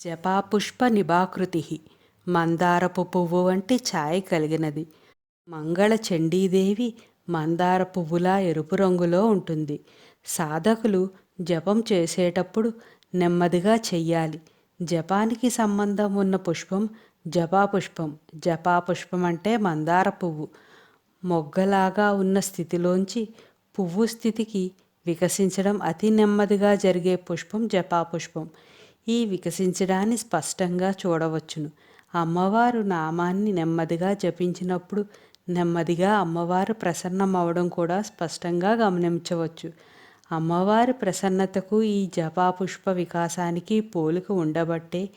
జపాపుష్ప నిభాకృతి మందారపు పువ్వు వంటి ఛాయ కలిగినది. మంగళ చండీదేవి మందార పువ్వులా ఎరుపు రంగులో ఉంటుంది. సాధకులు జపం చేసేటప్పుడు నెమ్మదిగా చెయ్యాలి. జపానికి సంబంధం ఉన్న పుష్పం జపాపుష్పం. జపాపుష్పం అంటే మందార పువ్వు. మొగ్గలాగా ఉన్న స్థితిలోంచి పువ్వు స్థితికి వికసించడం అతి నెమ్మదిగా జరిగే పుష్పం జపాపుష్పం. ఈ వికసించడాన్ని స్పష్టంగా చూడవచ్చును. అమ్మవారు నామాన్ని నెమ్మదిగా జపించినప్పుడు నెమ్మదిగా అమ్మవారు ప్రసన్నమవడం కూడా స్పష్టంగా గమనించవచ్చు. అమ్మవారి ప్రసన్నతకు ఈ జపాపుష్ప వికాసానికి పోలిక ఉండబట్టే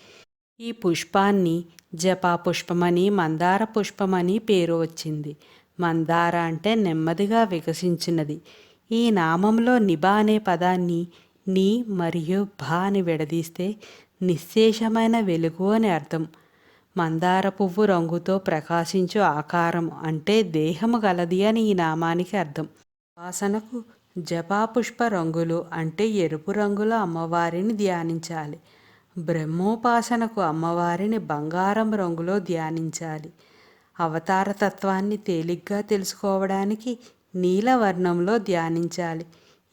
ఈ పుష్పాన్ని జపాపుష్పమని మందార పుష్పమని పేరు వచ్చింది. మందార అంటే నెమ్మదిగా వికసించినది. ఈ నామంలో నిబా అనే పదాన్ని నీ మరియు భా అని విడదీస్తే నిశ్శేషమైన వెలుగు అని అర్థం. మందార పువ్వు రంగుతో ప్రకాశించు ఆకారం అంటే దేహము గలది అని ఈ నామానికి అర్థం. వాసనకు జపాపుష్ప రంగులు అంటే ఎరుపు రంగుల అమ్మవారిని ధ్యానించాలి. బ్రహ్మోపాసనకు అమ్మవారిని బంగారం రంగులో ధ్యానించాలి. అవతార తత్వాన్ని తేలిగ్గా తెలుసుకోవడానికి నీలవర్ణంలో ధ్యానించాలి.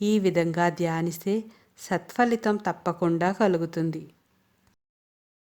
ఈ విధంగా ధ్యానిస్తే సత్ఫలితం తప్పకుండా కలుగుతుంది.